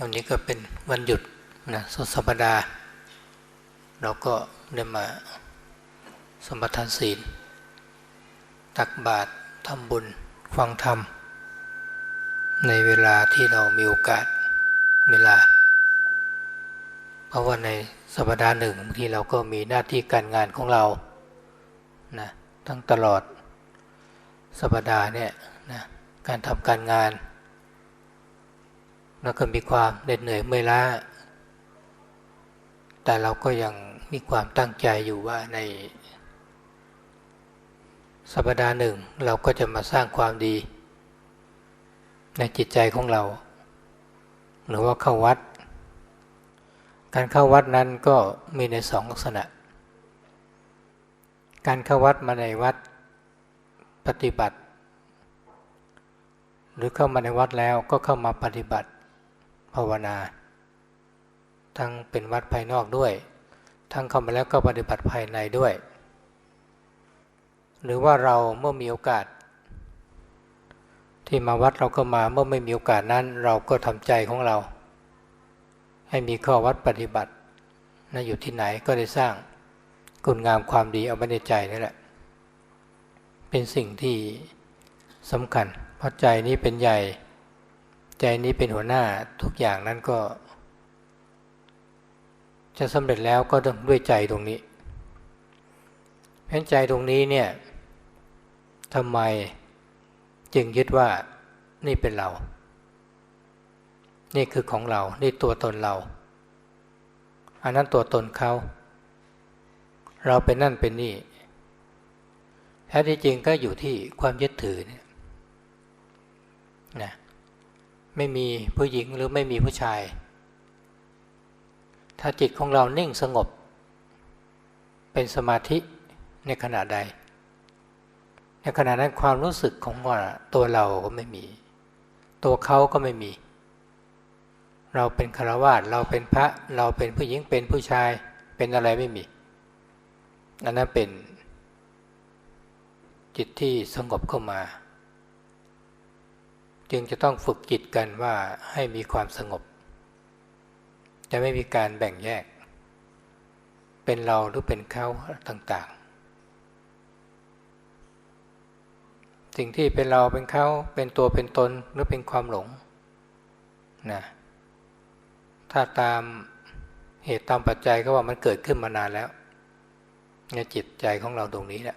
วันนี้ก็เป็นวันหยุดนะสุดสัปดาห์เราก็ได้มาสมทานศีล ตักบาตรทำบุญฟังธรรม ในเวลาที่เรามีโอกาสเวลา เพราะว่าในสัปดาห์หนึ่งที่เราก็มีหน้าที่การงานของเรานะทั้งตลอดสัปดาห์เนี่ยนะการทำการงาน แล้วก็มีความเหน็ดเหนื่อยเมื่อยล้า แต่เราก็ยังมีความตั้งใจอยู่ว่าใน สัปดาห์หนึ่งเราก็จะมาสร้างความดี ในจิตใจของเรา หรือว่าเข้าวัด การเข้าวัดนั้นก็มีในสองลักษณะ การเข้าวัดมาในวัดปฏิบัติ หรือเข้ามาในวัดแล้วก็เข้ามาปฏิบัติ ภาวนา ทั้งเป็นวัดภายนอกด้วย ทั้งเข้ามาแล้วก็ปฏิบัติภายในด้วย หรือว่าเราเมื่อมีโอกาส ที่มาวัดเราก็มาเมื่อไม่มีโอกาสนั้น เราก็ทำใจของเรา ให้มีข้อวัดปฏิบัตินะอยู่ที่ไหนก็ได้สร้างคุณงามความดีเอาไว้ในใจนี่แหละ เป็นสิ่งที่สำคัญเพราะใจนี้เป็นใหญ่ ใจนี้เป็นหัวหน้าทุกอย่างนั้นก็ จะสำเร็จแล้วก็ต้องด้วยใจตรงนี้เพราะใจตรงนี้เนี่ยทำไมจึงยึดว่านี่เป็นเรา นี่คือของเรา นี่ตัวตนเรา อันนั้นตัวตนเขา เราเป็นนั่นเป็นนี่ แท้ที่จริงก็อยู่ที่ความยึดถือเนี่ยนะ ไม่มีผู้หญิงหรือไม่มีผู้ชาย ถ้าจิตของเรานิ่งสงบ เป็นสมาธิในขณะใด ในขณะนั้นความรู้สึกของว่าตัวเราก็ไม่มี ตัวเขาก็ไม่มี เราเป็นคารวาสเราเป็นพระเราเป็นผู้หญิงเป็นผู้ชายเป็นอะไรไม่มีอันนั้นเป็นจิตที่สงบเข้ามา จึงจะต้องฝึกจิตกันว่าให้มีความสงบ จะไม่มีการแบ่งแยก เป็นเราหรือเป็นเขาต่างๆ สิ่งที่เป็นเราเป็นเขาเป็นตัวเป็นตนหรือเป็นความหลงนะถ้าตามเหตุตามปัจจัยก็ว่ามันเกิดขึ้นมานานแล้วในจิตใจของเราตรงนี้แหละ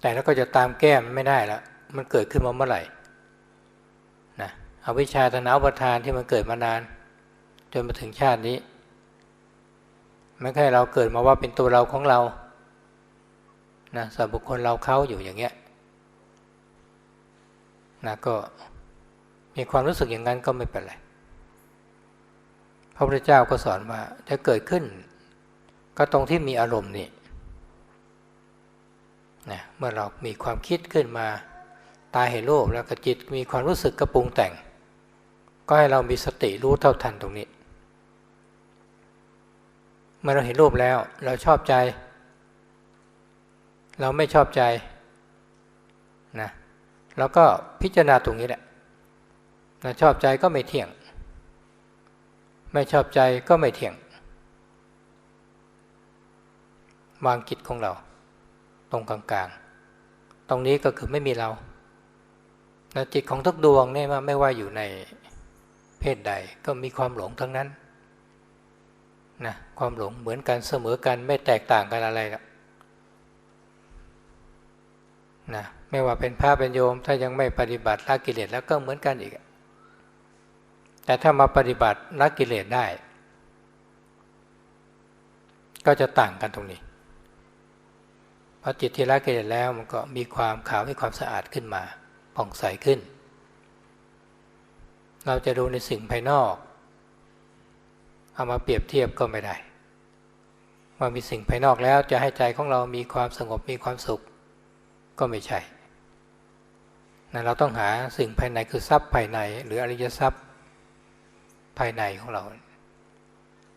แต่แล้วก็จะตามแก้มไม่ได้แล้ว มันเกิดขึ้นมาเมื่อไหร่นะอวิชชาตนาประทานที่มันเกิดมานาน จนมาถึงชาตินี้ไม่ใช่เราเกิดมาว่าเป็นตัวเราของเรานะสัมบุคคลเราเขาอยู่อย่างเงี้ยนะก็มีความรู้สึกอย่างนั้นก็ไม่เป็นไรพระพุทธเจ้าก็สอนว่าจะเกิดขึ้น ก็ตรงที่มีอารมณ์นี่นะเมื่อเรามีความคิดขึ้นมา ตาเห็นรูปแล้วก็จิตมีความรู้สึกกระปรุงแต่ง ก็ให้เรามีสติรู้เท่าทันตรงนี้ เมื่อเราเห็นรูปแล้วเราชอบใจ เราไม่ชอบใจนะแล้วก็พิจารณาตรงนี้แหละนะชอบใจก็ไม่เที่ยง ไม่ชอบใจก็ไม่เที่ยงวางจิตของเรา ตรงกลางๆ ตรงนี้ก็คือไม่มีเรา นะจิตของทุกดวงเนี่ยไม่ว่าอยู่ในเพศใดก็มีความหลงทั้งนั้นนะความหลงเหมือนกันเสมอกันไม่แตกต่างกันอะไรละนะไม่ว่าเป็นพระเป็นโยม ถ้ายังไม่ปฏิบัติละกิเลสแล้วก็เหมือนกันอีก แต่ถ้ามาปฏิบัติละกิเลสได้ ก็จะต่างกันตรงนี้พอจิตที่ละกิเลสแล้วมันก็มีความขาวมีความสะอาดขึ้นมา ผ่องใสขึ้น เราจะดูในสิ่งภายนอก เอามาเปรียบเทียบก็ไม่ได้ว่ามีสิ่งภายนอกแล้วจะให้ใจของเรามีความสงบมีความสุข ก็ไม่ใช่นะเราต้องหาสิ่งภายในคือทรัพย์ภายใน หรืออริยทรัพย์ภายในของเรา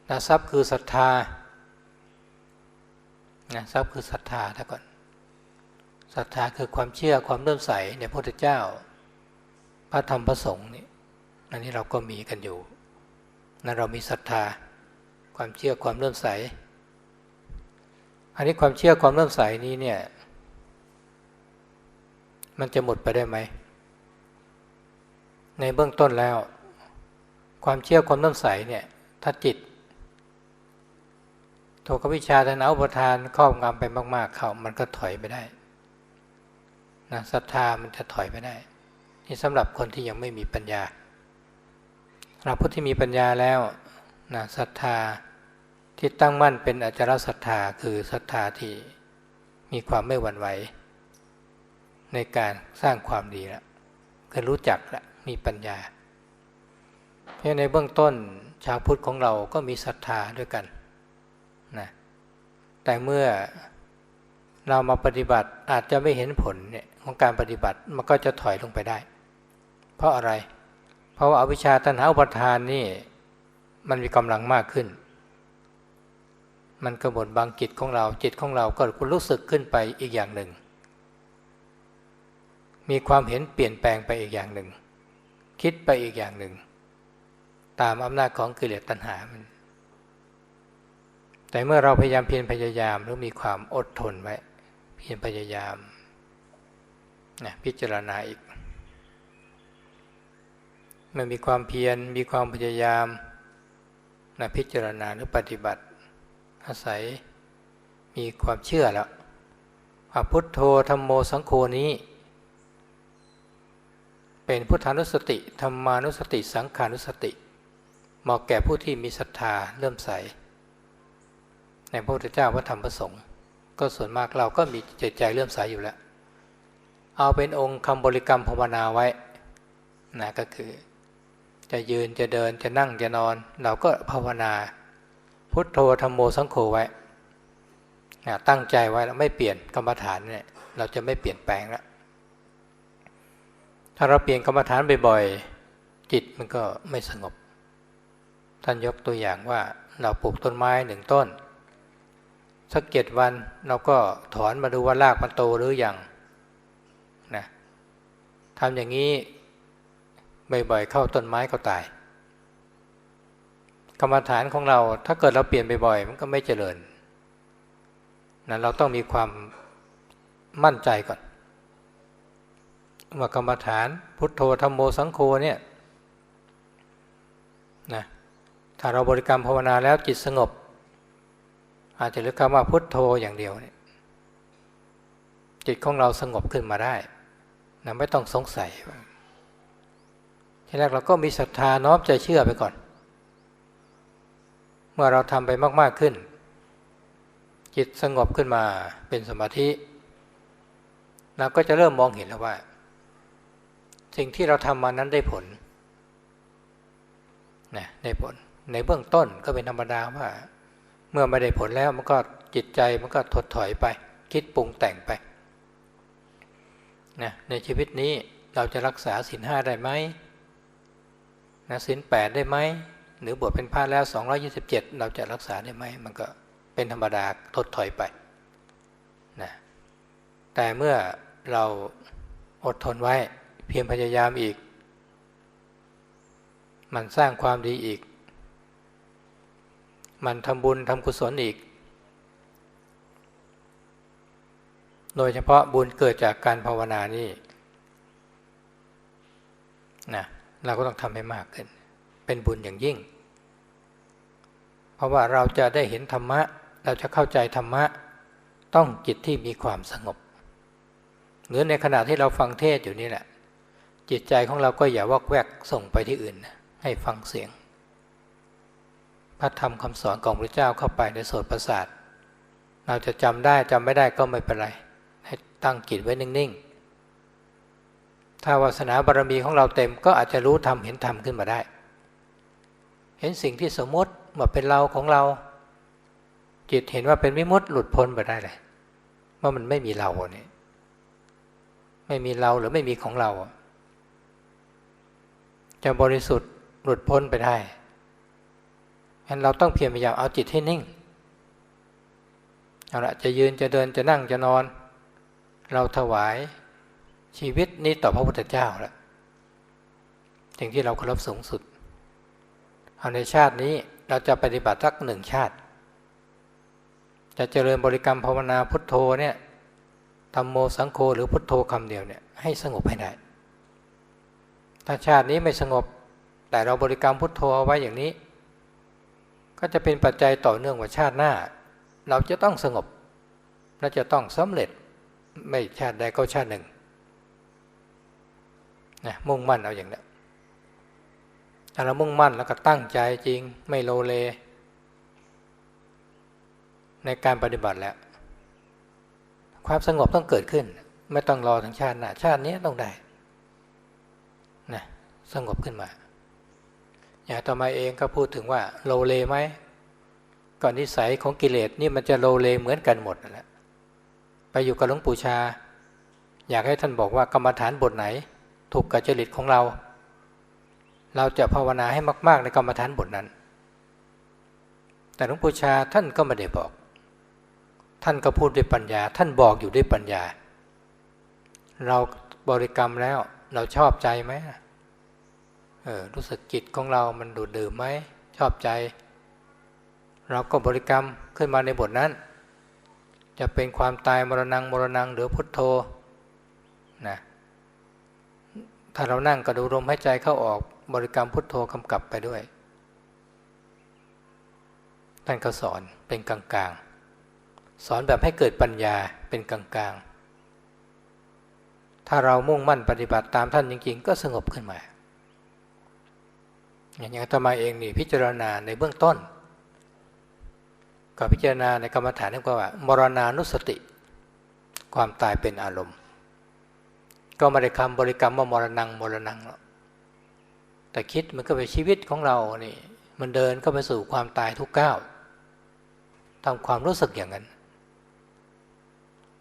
นะทรัพย์คือศรัทธานะทรัพย์คือศรัทธาถ้าก่อน ศรัทธาคือความเชื่อความเลื่มใสในพระพุทธเจ้า พระธรรมพระสงฆ์นี่อันนี้เราก็มีกันอยู่นั้นเรามีศรัทธาความเชื่อความเลื่มใส อันนี้ความเชื่อความเลื่มใสนี้เนี่ย มันจะหมดไปได้ไหม ในเบื้องต้นแล้ว ความเชื่อความเลื่มใสเนี่ย ถ้าจิตโทกวิชาทนาอุปทานครอบงำไปมาก ๆ เขามันก็ถอยไปได้ นะศรัทธามันจะถอยไปได้ นี่สำหรับคนที่ยังไม่มีปัญญาเราผู้ที่มีปัญญาแล้วนะศรัทธาที่ตั้งมั่นเป็นอจารศรัทธาคือศรัทธาที่มีความไม่หวั่นไหว ในการสร้างความดีแล้วคือรู้จักละมีปัญญา เพราะในเบื้องต้นชาวพุทธของเราก็มีศรัทธาด้วยกันนะแต่เมื่อเรามาปฏิบัติอาจจะไม่เห็นผลเนี่ย ของการปฏิบัติมันก็จะถอยลงไปได้ เพราะอะไร เพราะว่าอวิชชาตัณหาอุปทานนี่มันมีกำลังมากขึ้น มันกระบฏบางจิตของเราจิตของเราก็รู้สึกขึ้นไปอีกอย่างหนึ่ง มีความเห็นเปลี่ยนแปลงไปอีกอย่างหนึ่ง คิดไปอีกอย่างหนึ่ง ตามอำนาจของกิเลสตัณหามันแต่เมื่อเราพยายามเพียรพยายามหรือมีความอดทนไว้ เพียรพยายาม นะพิจารณาอีกมันมีความเพียรมีความพยายามนะพิจารณาหรือปฏิบัติ อาศัยมีความเชื่อแล้วพุทโธธรรมโมสังโฆนี้ เป็นพุทธานุสติธรรมานุสติ สังขานุสติเหมาะแก่ผู้ที่มีศรัทธาเริ่มใส ในพระพุทธเจ้าพระธรรมพระสงฆ์ก็ส่วนมากเราก็มีใจใจเลื่มใสอยู่แล้ว เอาเป็นองค์คำบริกรรมภาวนาไว้นะก็คือ จะยืนจะเดินจะนั่งจะนอน เราก็ภาวนา พุทโธธรรมโมสังโฆไว้นะตั้งใจไว้แล้วไม่เปลี่ยนกรรมฐานเนี่ยเราจะไม่เปลี่ยนแปลงแล้วถ้าเราเปลี่ยนกรรมฐานบ่อยๆจิตมันก็ไม่สงบ ท่านยกตัวอย่างว่าเราปลูกต้นไม้หนึ่งต้น สักเจ็ดวันเราก็ถอนมาดูว่ารากมันโตหรืออยัง ทำอย่างนี้บ่อยๆเข้าต้นไม้ก็ตาย กรรมฐานของเราถ้าเกิดเราเปลี่ยนบ่อยๆมันก็ไม่เจริญนะเราต้องมีความมั่นใจก่อนว่ากรรมฐานพุทโธธรรมโมสังโฆเนี่ยนะถ้าเราบริกรรมภาวนาแล้วจิตสงบ อาจจะเรียกคำว่าพุทโธอย่างเดียวเนี่ยจิตของเราสงบขึ้นมาได้ นะไม่ต้องสงสัยทีแรกเราก็มีศรัทธาน้อมใจเชื่อไปก่อน เมื่อเราทำไปมาก ๆขึ้น จิตสงบขึ้นมาเป็นสมาธิเราก็จะเริ่มมองเห็นแล้วว่า สิ่งที่เราทำมานั้นได้ผลนะได้ผล ในเบื้องต้นก็เป็นธรรมดาว่า เมื่อไม่ได้ผลแล้วมันก็จิตใจมันก็ถดถอยไป คิดปรุงแต่งไป นะในชีวิตนี้เราจะรักษาศีลห้าได้ไหมนะศีลแปดได้ไหมหรือบวชเป็นพระแล้ว 227 เราจะรักษาได้ไหมมันก็เป็นธรรมดาถดถอยไปนะแต่เมื่อเราอดทนไว้เพียรพยายามอีก มันสร้างความดีอีก มันทำบุญทำกุศลอีก โดยเฉพาะบุญเกิดจากการภาวนานี่นะเราก็ต้องทำให้มากขึ้น เป็นบุญอย่างยิ่ง เพราะว่าเราจะได้เห็นธรรมะ เราจะเข้าใจธรรมะ ต้องจิตที่มีความสงบหรือในขณะที่เราฟังเทศอยู่นี่แหละ จิตใจของเราก็อย่าวอกแวกส่งไปที่อื่นให้ฟังเสียง พระธรรมคำสอนของพระเจ้าเข้าไปในโสตประสาท เราจะจำได้จำไม่ได้ก็ไม่เป็นไร ตั้งจิตไว้นิ่งๆ ถ้าวาสนาบารมีของเราเต็มก็อาจจะรู้ธรรมเห็นธรรมขึ้นมาได้ เห็นสิ่งที่สมมติว่าเป็นเราของเรา จิตเห็นว่าเป็นวิมุตติหลุดพ้นไปได้เลยเมื่อมันไม่มีเราเนี่ยไม่มีเราหรือไม่มีของเรา จะบริสุทธิ์หลุดพ้นไปได้งั้นเราต้องเพียรพยายามเอาจิตให้นิ่งเอาละจะยืนจะเดินจะนั่งจะนอน เราถวายชีวิตนี้ต่อพระพุทธเจ้าละสิ่งที่เราเคารพสูงสุด เอาในชาตินี้เราจะปฏิบัติสักหนึ่งชาติ จะเจริญบริกรรมภาวนาพุทโธเนี่ยธรรมโมสังโฆหรือพุทโธคำเดียวเนี่ยให้สงบให้ได้ ถ้าชาตินี้ไม่สงบ แต่เราบริกรรมพุทโธเอาไว้อย่างนี้ ก็จะเป็นปัจจัยต่อเนื่องว่าชาติหน้า เราจะต้องสงบ และจะต้องสำเร็จ ไม่ชาติใดก็ชาติหนึ่งนะมุ่งมั่นเอาอย่างนี้ถ้าเรามุ่งมั่นแล้วก็ตั้งใจจริง ไม่โลเล ในการปฏิบัติแล้ว ความสงบต้องเกิดขึ้น ไม่ต้องรอถึงชาติหน้าชาตินี้ต้องได้นะสงบขึ้นมา อย่างต่อมาเองก็พูดถึงว่า โลเลไหมก่อนนิสัยของกิเลสนี่มันจะโลเลเหมือนกันหมดนั่นแหละ ไปอยู่กับหลวงปู่ชา อยากให้ท่านบอกว่ากรรมฐานบทไหน ถูกกับจริตของเรา เราจะภาวนาให้มาก ๆ ในกรรมฐานบทนั้น แต่หลวงปู่ชาท่านก็ไม่ได้บอก ท่านก็พูดด้วยปัญญา ท่านบอกอยู่ด้วยปัญญา เราบริกรรมแล้วเราชอบใจไหมเออรู้สึกจิตของเรามันดูดดื่มไหมชอบใจ เราก็บริกรรมขึ้นมาในบทนั้น จะเป็นความตายมรณงมรณงหรือพุทโธนะถ้าเรานั่งก็ดูลมหายใจเข้าออกบริกรรมพุทโธกำกับไปด้วยท่านก็สอนเป็นกลางๆ สอนแบบให้เกิดปัญญาเป็นกลางๆ ถ้าเรามุ่งมั่นปฏิบัติตามท่านจริงๆ ก็สงบขึ้นมา อย่างนี้ตมาเองนี่พิจารณาในเบื้องต้น ก็พิจารณาในกรรมฐานนี่ก็ว่า มรณานุสติ ความตายเป็นอารมณ์ ก็ไม่ได้คำบริกรรมว่ามรณงมรณงหรอกแต่คิดมันก็เป็นชีวิตของเรานี่มันเดินเข้าไปสู่ความตายทุกก้าวทำความรู้สึกอย่างนั้น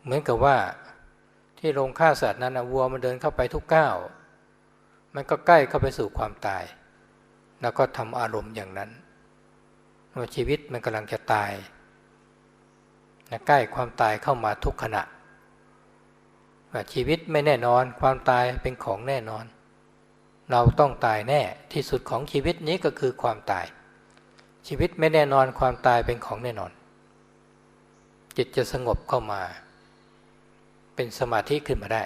เหมือนกับว่าที่โรงฆ่าสัตว์นั้นวัวมันเดินเข้าไปทุกก้าว มันก็ใกล้เข้าไปสู่ความตาย แล้วก็ทำอารมณ์อย่างนั้น ว่าชีวิตมันกำลังจะตายนะใกล้ความตายเข้ามาทุกขณะว่าชีวิตไม่แน่นอน ความตายเป็นของแน่นอน เราต้องตายแน่ที่สุดของชีวิตนี้ก็คือความตาย ชีวิตไม่แน่นอนความตายเป็นของแน่นอน จิตจะสงบเข้ามา เป็นสมาธิขึ้นมาได้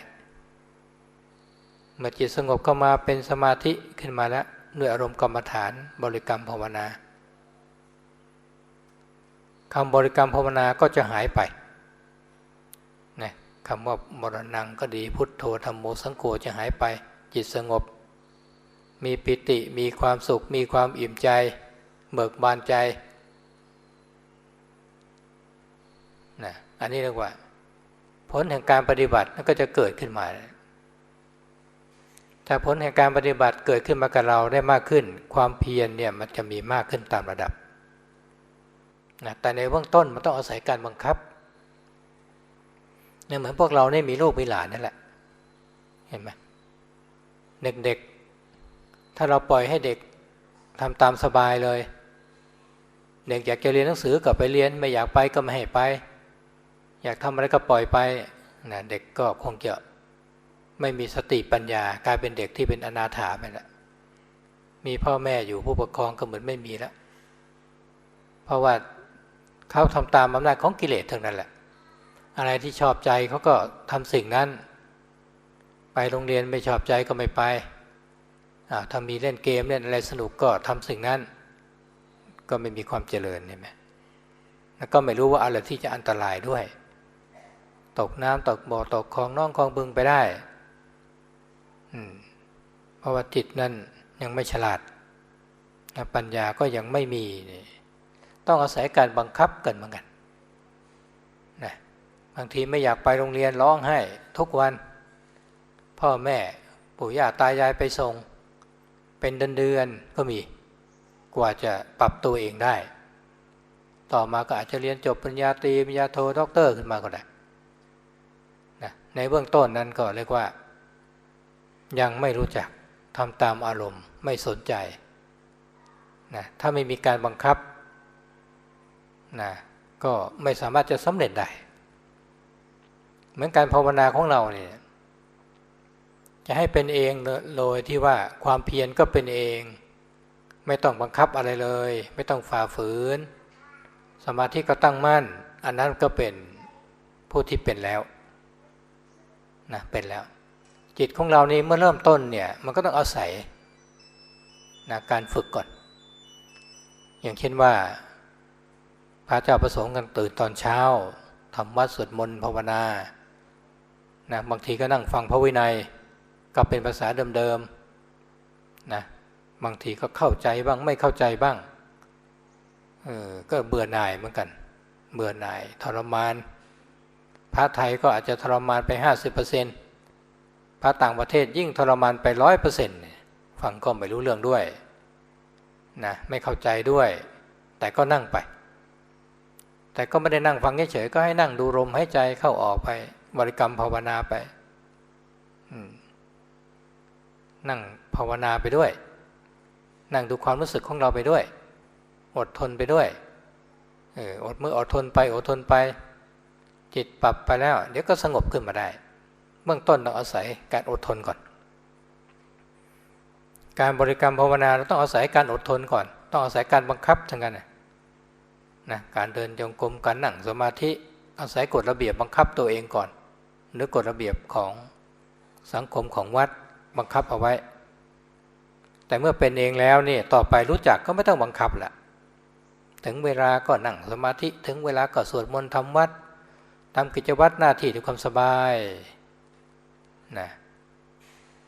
เมื่อจิตสงบเข้ามาเป็นสมาธิขึ้นมาแล้วด้วยอารมณ์กรรมฐานบริกรรมภาวนา คำบริกรรมภาวนาก็จะหายไปนะคำว่ามรณงก็ดีพุทโธธรรมโมสังโฆจะหายไป จิตสงบ มีปิติมีความสุข มีความอิ่มใจ เบิกบานใจนะอันนี้เรียกว่า ผลแห่งการปฏิบัติก็จะเกิดขึ้นมา ถ้าผลแห่งการปฏิบัติเกิดขึ้นมากับเราได้มากขึ้น ความเพียรเนี่ยมันจะมีมากขึ้นตามระดับ นะแต่ในเบื้องต้นมันต้องอาศัยการบังคับเนี่ยเหมือนพวกเราเนี่ยมีลูกมีหลานนั่นแหละ เห็นไหมเด็กๆ ถ้าเราปล่อยให้เด็กทำตามสบายเลย เด็กอยากจะเรียนหนังสือก็ไปเรียนไม่อยากไปก็ไม่ให้ไป อยากทำอะไรก็ปล่อยไปนะเด็กก็คงจะไม่มีสติปัญญากลายเป็นเด็กที่เป็นอนาถาไปแล้วมีพ่อแม่อยู่ผู้ปกครองก็เหมือนไม่มีแล้ว เพราะว่า เขาทำตามอำนาจของกิเลสทั้งนั้นแหละ อะไรที่ชอบใจเขาก็ทำสิ่งนั้น ไปโรงเรียนไม่ชอบใจก็ไม่ไปถ้ามีเล่นเกมเล่นอะไรสนุกก็ทำสิ่งนั้น ก็ไม่มีความเจริญใช่ไหมแล้วก็ไม่รู้ว่าอะไรที่จะอันตรายด้วย ตกน้ำตกบ่อตกคลองน้องคลองบึงไปได้ อืเพราะว่าจิตนั้นยังไม่ฉลาดปัญญาก็ยังไม่มีนี่ ต้องอาศัยการบังคับกันเหมือนกันนะบางทีไม่อยากไปโรงเรียนร้องไห้ทุกวัน พ่อแม่ปู่ย่าตายายไปส่ง เป็นเดือนๆก็มี กว่าจะปรับตัวเองได้ ต่อมาก็อาจจะเรียนจบปริญญาตรีปริญญาโทด็อกเตอร์ขึ้นมาก็ได้นะในเบื้องต้นนั้นก็เรียกว่า ยังไม่รู้จักทำตามอารมณ์ไม่สนใจนะถ้าไม่มีการบังคับ นะก็ไม่สามารถจะสำเร็จได้ เหมือนการภาวนาของเราเนี่ยจะให้เป็นเองโดยที่ว่าความเพียรก็เป็นเอง ไม่ต้องบังคับอะไรเลย ไม่ต้องฝ่าฝืน สมาธิก็ตั้งมั่น อันนั้นก็เป็นผู้ที่เป็นแล้วนะเป็นแล้ว จิตของเรานี้เมื่อเริ่มต้นเนี่ยมันก็ต้องอาศัยนะการฝึกก่อน อย่างเช่นว่า พระเจ้าประสงค์กันตื่นตอนเช้าทำวัดสวดมนต์ภาวนานะบางทีก็นั่งฟังพระวินัย ก็เป็นภาษาเดิมๆนะบางทีก็เข้าใจบ้างไม่เข้าใจบ้างเออก็เบื่อหน่ายเหมือนกัน เบื่อหน่ายทรมาน พระไทยก็อาจจะทรมานไปห้าสิบเปอร์เซ็นต์พระต่างประเทศยิ่งทรมานไปร้อยเปอร์เซ็นต์ฟังก็ไม่รู้เรื่องด้วยนะไม่เข้าใจด้วย แต่ก็นั่งไป แต่ก็ไม่ได้นั่งฟังเฉยๆก็ให้นั่งดูลมหายใจเข้าออกไป บริกรรมภาวนาไปนั่งภาวนาไปด้วย นั่งดูความรู้สึกของเราไปด้วย อดทนไปด้วยเอออดมืออดทนไป อดทนไป จิตปรับไปแล้ว เดี๋ยวก็สงบขึ้นมาได้ เบื้องต้นต้องอาศัยการอดทนก่อน การบริกรรมภาวนาเราต้องอาศัยการอดทนก่อน ต้องอาศัยการบังคับทั้งนั้นนะ การเดินจงกรมการนั่งสมาธิอาศัยกฎระเบียบบังคับตัวเองก่อน หรือกฎระเบียบของสังคมของวัดบังคับเอาไว้ แต่เมื่อเป็นเองแล้วนี่ต่อไปรู้จักก็ไม่ต้องบังคับละถึงเวลาก็นั่งสมาธิถึงเวลาก็สวดมนต์ทำวัดทำกิจวัตรหน้าที่ด้วยความสบายนะ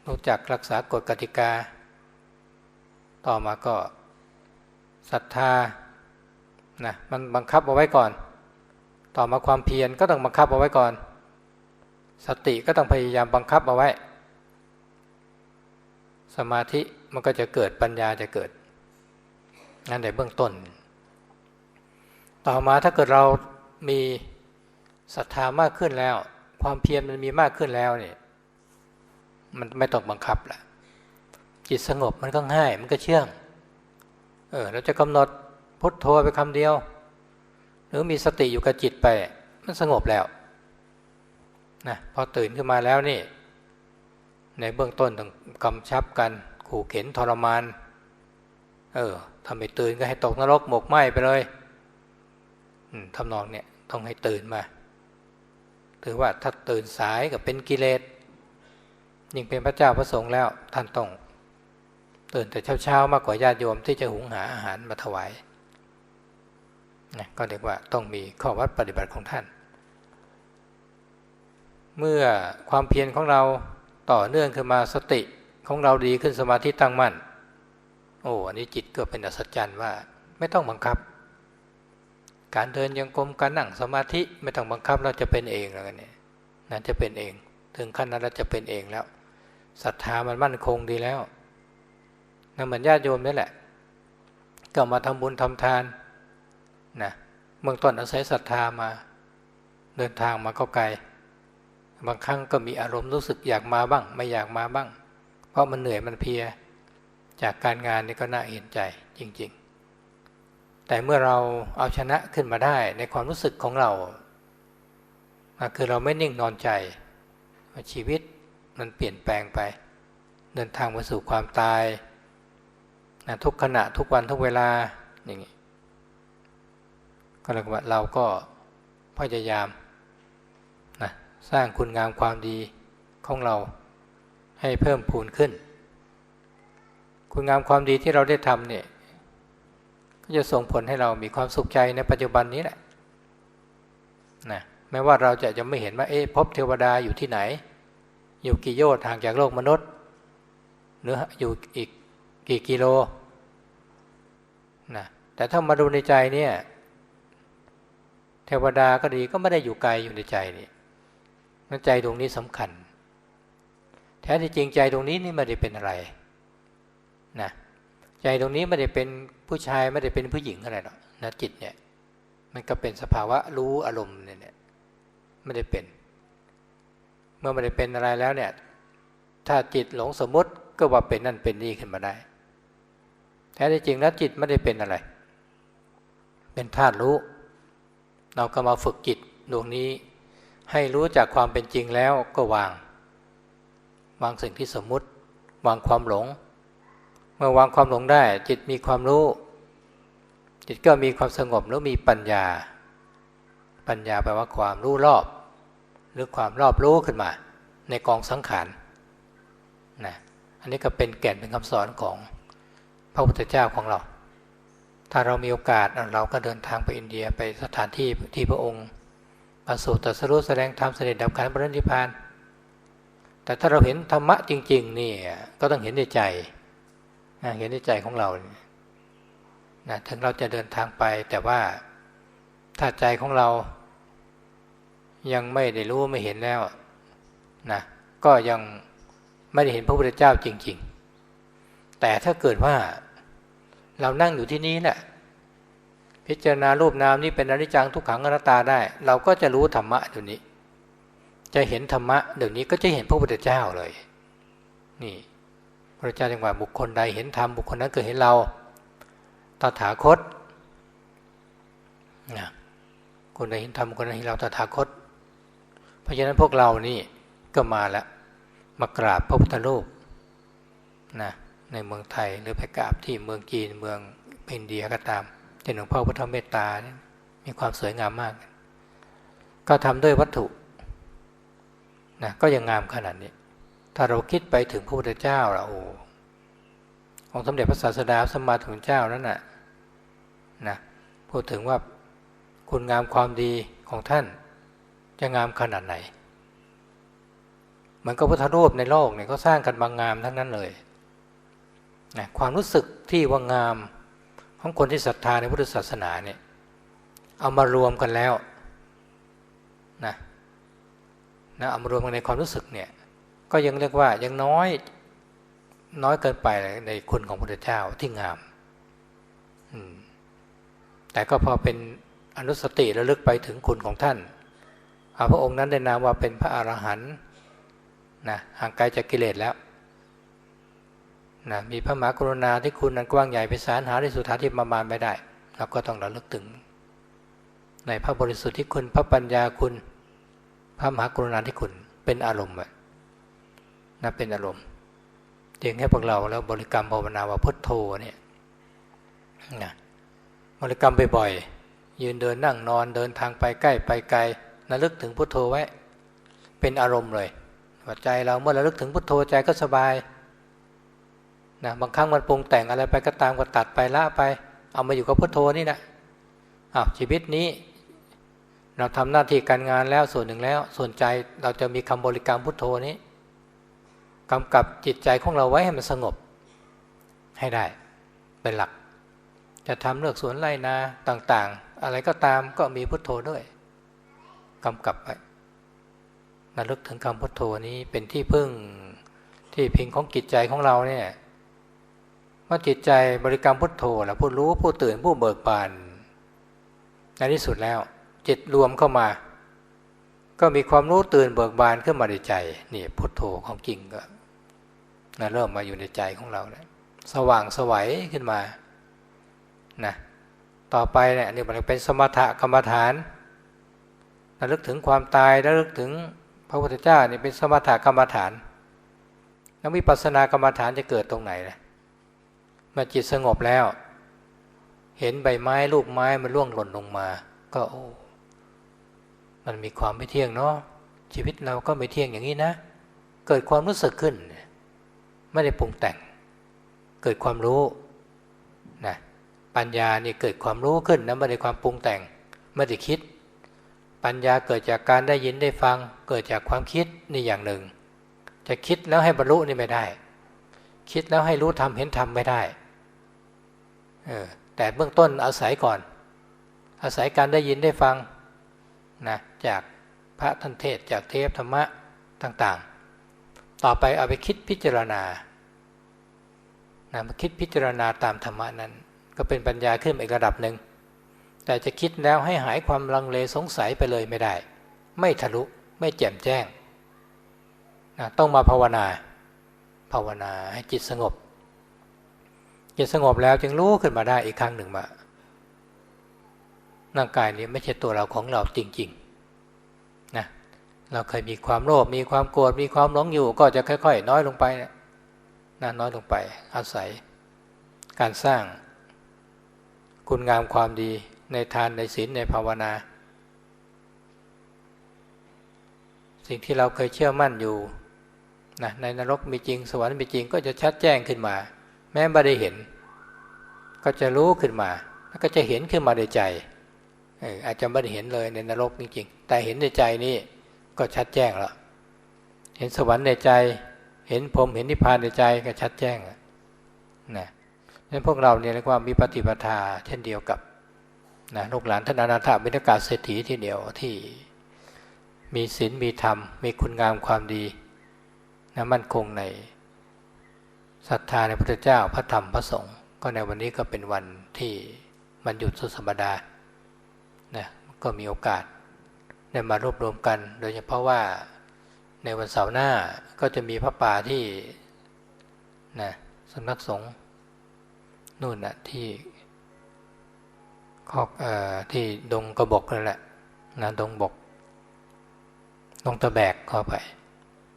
รู้จักรักษากฎกติกา ต่อมาก็ศรัทธา นะมันบังคับเอาไว้ก่อน ต่อมาความเพียรก็ต้องบังคับเอาไว้ก่อน สติก็ต้องพยายามบังคับเอาไว้ สมาธิมันก็จะเกิดปัญญาจะเกิดนั่นในเบื้องต้น ต่อมาถ้าเกิดเรามีศรัทธามากขึ้นแล้ว ความเพียรมันมีมากขึ้นแล้วเนี่ยมันไม่ต้องบังคับละจิตสงบมันก็ง่ายมันก็เชื่องเออเราจะกำหนด พุทโธไปคำเดียว หรือมีสติอยู่กับจิตไป มันสงบแล้วนะพอตื่นขึ้นมาแล้วนี่ ในเบื้องต้นต้องกำชับกัน ขู่เข็นทรมาน เออทำให้ตื่นก็ให้ตกนรกหมกไหมไปเลยทำนองเนี่ยต้องให้ตื่นมาถือว่าถ้าตื่นสายกับเป็นกิเลสยิ่งเป็นพระเจ้าพระสงฆ์แล้วท่านต้องตื่นแต่เช้าๆมากกว่าญาติโยมที่จะหุงหาอาหารมาถวาย นะก็เรียกว่าต้องมีข้อวัดปฏิบัติของท่าน เมื่อความเพียรของเราต่อเนื่องขึ้นมาสติของเราดีขึ้นสมาธิตั้งมั่น โอ้อันนี้จิตก็เป็นอัศจรรย์ว่าไม่ต้องบังคับ การเดินยังกรมการนั่งสมาธิไม่ต้องบังคับเราจะเป็นเองแล้วกันเนี่ยนั่นจะเป็นเอง ถึงขั้นนั้นเราจะเป็นเองแล้วศรัทธามันมั่นคงดีแล้วนั่นเหมือนญาติโยมนี่แหละ ก็มาทำบุญทำทาน นะเบื้องต้นอาศัยศรัทธามาเดินทางมาก็ไกล บางครั้งก็มีอารมณ์รู้สึกอยากมาบ้าง ไม่อยากมาบ้าง เพราะมันเหนื่อยมันเพีย จากการงานนี่ก็น่าเห็นใจจริง ๆ แต่เมื่อเราเอาชนะขึ้นมาได้ในความรู้สึกของเราคือเราไม่นิ่งนอนใจ ชีวิตมันเปลี่ยนแปลงไป เดินทางไปสู่ความตาย ทุกขณะทุกวันทุกเวลาอย่างนี้ ก็เรียกว่าเราก็พยายามนะสร้างคุณงามความดีของเราให้เพิ่มพูนขึ้น คุณงามความดีที่เราได้ทำเนี่ยก็จะส่งผลให้เรามีความสุขใจในปัจจุบันนี้แหละนะแม้ว่าเราจะจะไม่เห็นว่าเอ๊ะพบเทวดาอยู่ที่ไหน อยู่กี่โยชน์ห่างจากโลกมนุษย์หรืออยู่อีกกี่กิโลนะแต่ถ้ามาดูในใจเนี่ย เทวดาก็ดีก็ไม่ได้อยู่ไกลอยู่ในใจนี่ใจดวงนี้สำคัญ แท้ที่จริงใจดวงนี้นี่ไม่ได้เป็นอะไรนะใจดวงนี้ไม่ได้เป็นผู้ชายไม่ได้เป็นผู้หญิงอะไรหรอกนะจิตเนี่ยมันก็เป็นสภาวะรู้อารมณ์เนี่ยไม่ได้เป็น เมื่อไม่ได้เป็นอะไรแล้วเนี่ย ถ้าจิตหลงสมมติก็ว่าเป็นนั่นเป็นนี่ขึ้นมาได้แท้ที่จริงแล้วจิตไม่ได้เป็นอะไร เป็นธาตุรู้ เราก็มาฝึกจิตดวงนี้ ให้รู้จากความเป็นจริงแล้วก็วาง วางสิ่งที่สมมุติ วางความหลง เมื่อวางความหลงได้ จิตมีความรู้ จิตก็มีความสงบแล้วมีปัญญา ปัญญาแปลว่าความรู้รอบ หรือความรอบรู้ขึ้นมา ในกองสังขารนะอันนี้ก็เป็นแก่นเป็นคำสอนของพระพุทธเจ้าของเรา ถ้าเรามีโอกาสเราก็เดินทางไปอินเดียไปสถานที่ที่พระองค์ประสูติตรัสรู้แสดงธรรมเสด็จดับขันธ์บรนิพพาน แต่ถ้าเราเห็นธรรมะจริง ๆ นี่ก็ต้องเห็นในใจเห็นในใจของเรานะถึงเราจะเดินทางไป แต่ว่าถ้าใจของเรา ยังไม่ได้รู้ไม่เห็นแล้วนะก็ยังไม่ได้เห็นพระพุทธเจ้าจริง ๆ แต่ถ้าเกิดว่า เรานั่งอยู่ที่นี้แหละพิจารณารูปนามนี้เป็นอนิจจังทุกขังอนัตตาได้ เราก็จะรู้ธรรมะเดี๋ยวนี้ จะเห็นธรรมะเดี๋ยวนี้ก็จะเห็นพระพุทธเจ้าเลย นี่ พระเจ้าจังหวะบุคคลใดเห็นธรรมบุคคลนั้นเกิดเห็นเราตถาคตนะคนใดเห็นธรรมคนนั้นเห็นเราตถาคต เพราะฉะนั้นพวกเรานี่ก็มาแล้วมากราบพระพุทธรูปนะ ในเมืองไทย หรือไปกราบที่เมืองจีนเมืองอินเดียก็ตามที่หลวงพ่อพุทธเมตตาเนี่ยมีความสวยงามมาก ก็ทำด้วยวัตถุนะก็ยังงามขนาดนี้ ถ้าเราคิดไปถึงพระพุทธเจ้าเราโอ้องสมเด็จพระศาสดาสมมาถึงเจ้านั้นน่ะนะพูดถึงว่าคุณงามความดีของท่านจะงามขนาดไหน มันก็พุทธรูปในโลกเนี่ยก็สร้างกันบางงามทั้งนั้นเลย นะความรู้สึกที่ว่างามของคนที่ศรัทธาในพุทธศาสนาเนี่ยเอามารวมกันแล้วนะนะเอามารวมกันในความรู้สึกเนี่ยก็ยังเรียกว่ายังน้อยน้อยเกินไปในคุณของพระพุทธเจ้าที่งามแต่ก็พอเป็นอนุสติระลึกไปถึงคุณของท่านพระองค์นั้นได้นามว่าเป็นพระอรหันต์นะห่างไกลจากกิเลสแล้ว นะมีพระมหากรุณาที่คุณนั้นกว้างใหญ่ไปสารหาที่สุดท้ายที่ประมาณไม่ได้เราก็ต้องระลึกถึง ในพระบริสุทธิ์ที่คุณพระปัญญาคุณ พระมหากรุณาที่คุณเป็นอารมณ์นะเป็นอารมณ์เองให้พวกเราแล้วบริกรรมภาวนาว่าพุทโธเนี่ยนะบริกรรมบ่อยๆยืนเดินนั่งนอนเดินทางไปใกล้ไปไกลระลึกถึงพุทโธไว้ เป็นอารมณ์เลยว่าใจเราเมื่อระลึกถึงพุทโธใจก็สบาย นะบางครั้งมันปรุงแต่งอะไรไปก็ตามก็ตัดไปละไป เอามาอยู่กับพุทโธนี่นะอ้าวชีวิตนี้ เราทำหน้าที่การงานแล้วส่วนหนึ่งแล้ว ส่วนใจเราจะมีคำบริกรรมพุทโธนี้กำกับจิตใจของเราไว้ให้มันสงบ ให้ได้เป็นหลัก จะทำเลือกสวนไร่นาต่างๆ อะไรก็ตามก็มีพุทโธด้วยกำกับไว้ระลึกถึงคำพุทโธนี้เป็นที่พึ่งที่พิงของจิตใจของเราเนี่ย เมื่อจิตใจบริกรรมพุทโธแล้วผู้รู้ผู้ตื่นผู้เบิกบานในที่สุดแล้ว จิตรวมเข้ามา ก็มีความรู้ตื่นเบิกบานขึ้นมาในใจนี่พุทโธของจริงก็นะเริ่มมาอยู่ในใจของเราเนี่ยสว่างสวัยขึ้นมานะต่อไปเนี่ยนี่มันเป็นสมถะกรรมฐานระลึกถึงความตายระลึกถึงพระพุทธเจ้านี่เป็นสมถะกรรมฐาน แล้ววิปัสสนากรรมฐานจะเกิดตรงไหนนะ เมื่อจิตสงบแล้ว เห็นใบไม้ลูกไม้มันร่วงหล่นลงมา ก็โอ้มันมีความไม่เที่ยงเนาะชีวิตเราก็ไม่เที่ยงอย่างนี้นะ เกิดความรู้สึกขึ้น ไม่ได้ปรุงแต่ง เกิดความรู้นะปัญญานี่เกิดความรู้ขึ้นนะไม่ได้ความปรุงแต่งไม่ได้คิด ปัญญาเกิดจากการได้ยินได้ฟัง เกิดจากความคิดนี่อย่างหนึ่ง จะคิดแล้วให้บรรลุนี่ไม่ได้ คิดแล้วให้รู้ทำเห็นทำไม่ได้ แต่เบื้องต้นอาศัยก่อน อาศัยการได้ยินได้ฟังนะจากพระท่านเทศจากเทพธรรมะต่างๆ ต่อไปเอาไปคิดพิจารณานะมาคิดพิจารณาตามธรรมะนั้น ก็เป็นปัญญาขึ้นอีกระดับหนึ่ง แต่จะคิดแล้วให้หายความลังเลสงสัยไปเลยไม่ได้ ไม่ทะลุไม่แจ่มแจ้งนะต้องมาภาวนา ภาวนาให้จิตสงบ จิตสงบแล้วจึงรู้ขึ้นมาได้อีกครั้งหนึ่งว่าร่างกายนี้ไม่ใช่ตัวเราของเราจริงๆนะเราเคยมีความโลภมีความโกรธมีความหลงอยู่ ก็จะค่อย ๆ น้อยลงไปนะน้อยลงไป อาศัย การสร้าง คุณงามความดีในทานในศีลในภาวนา สิ่งที่เราเคยเชื่อมั่นอยู่นะในนรกมีจริงสวรรค์มีจริงก็จะชัดแจ้งขึ้นมา แม้ไม่ได้เห็น ก็จะรู้ขึ้นมา แล้วก็จะเห็นขึ้นมาในใจอาจจะไม่ได้เห็นเลยในนรกจริงๆแต่เห็นในใจนี่ก็ชัดแจ้งแล้วเห็นสวรรค์ในใจ เห็นพรมเห็นนิพพานในใจก็ชัดแจ้งนะนั้นพวกเราเนี่ยเรียกว่ามีปฏิปทาเช่นเดียวกับนะลูกหลานท่านอนาถาบิณกาเศรษฐีที่เดียวที่มีศีลมีธรรม มีคุณงามความดีนะมั่นคงใน ศรัทธาในพระเจ้าพระธรรมพระสงฆ์ก็ในวันนี้ก็เป็นวันที่มันหยุดสุดสัปดาห์นะก็มีโอกาสได้มารวบรวมกัน โดยเฉพาะว่าในวันเสาร์หน้าก็จะมีพระป่าที่นะสำนักสงฆ์นู่นนะที่คอกอที่ดงกระบอกนั่นแหละนะดงบกดงตะแบกเข้าไป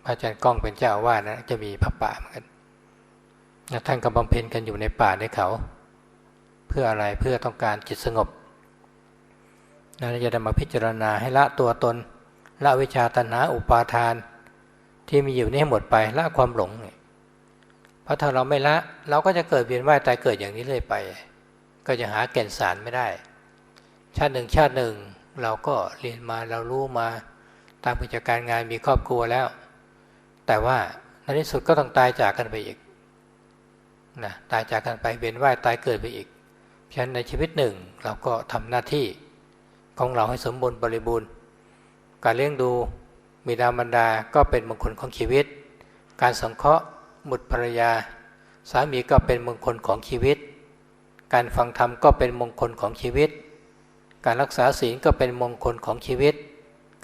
พระอาจารย์ก้องเป็นเจ้าว่านะจะมีพระป่าเหมือนกัน ท่านกำบำเพ็ญกันอยู่ในป่าในเขา เพื่ออะไรเพื่อต้องการจิตสงบเราจะได้มาพิจารณาให้ละตัวตน ละวิชาตัณหาอุปาทาน ที่มีอยู่นี้ให้หมดไปละความหลงเพราะถ้าเราไม่ละ เราก็จะเกิดเวียนว่ายตายเกิดอย่างนี้เรื่อยไป ก็จะหาแก่นสารไม่ได้ ชาติหนึ่งชาติหนึ่งเราก็เรียนมาเรารู้มาตามกิจการงานมีครอบครัวแล้ว แต่ว่าในที่สุดก็ต้องตายจากกันไปอีก นะตายจากกันไปเวียนว่ายตายเกิดไปอีกเพราะฉะนั้นในชีวิตหนึ่งเราก็ทำหน้าที่ของเราให้สมบูรณ์บริบูรณ์ การเลี้ยงดูมีดามันดาก็เป็นมงคลของชีวิต การสังเคราะห์บุตรภรรยา สามีก็เป็นมงคลของชีวิต การฟังธรรมก็เป็นมงคลของชีวิต การรักษาศีลก็เป็นมงคลของชีวิต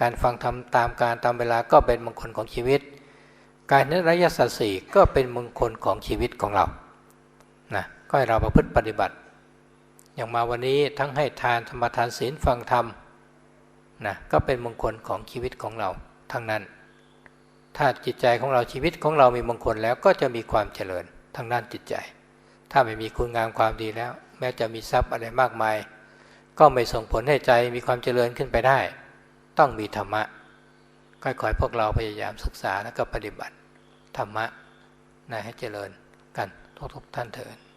การฟังธรรมตามการตามเวลาก็เป็นมงคลของชีวิต การนิรยสัตสีก็เป็นมงคลของชีวิตของเรา ก็ให้เราประพฤติปฏิบัติ อย่างมาวันนี้ทั้งให้ทานธรรมทานศีลฟังธรรมนะก็เป็นมงคลของชีวิตของเราทั้งนั้น ถ้าจิตใจของเราชีวิตของเรามีมงคลแล้วก็จะมีความเจริญทั้งด้านจิตใจ ถ้าไม่มีคุณงามความดีแล้ว แม้จะมีทรัพย์อะไรมากมาย ก็ไม่ส่งผลให้ใจมีความเจริญขึ้นไปได้ ต้องมีธรรมะก็ขอให้พวกเราพยายามศึกษาแล้วก็ปฏิบัติธรรมะนะให้เจริญกันทุกๆท่านเถิด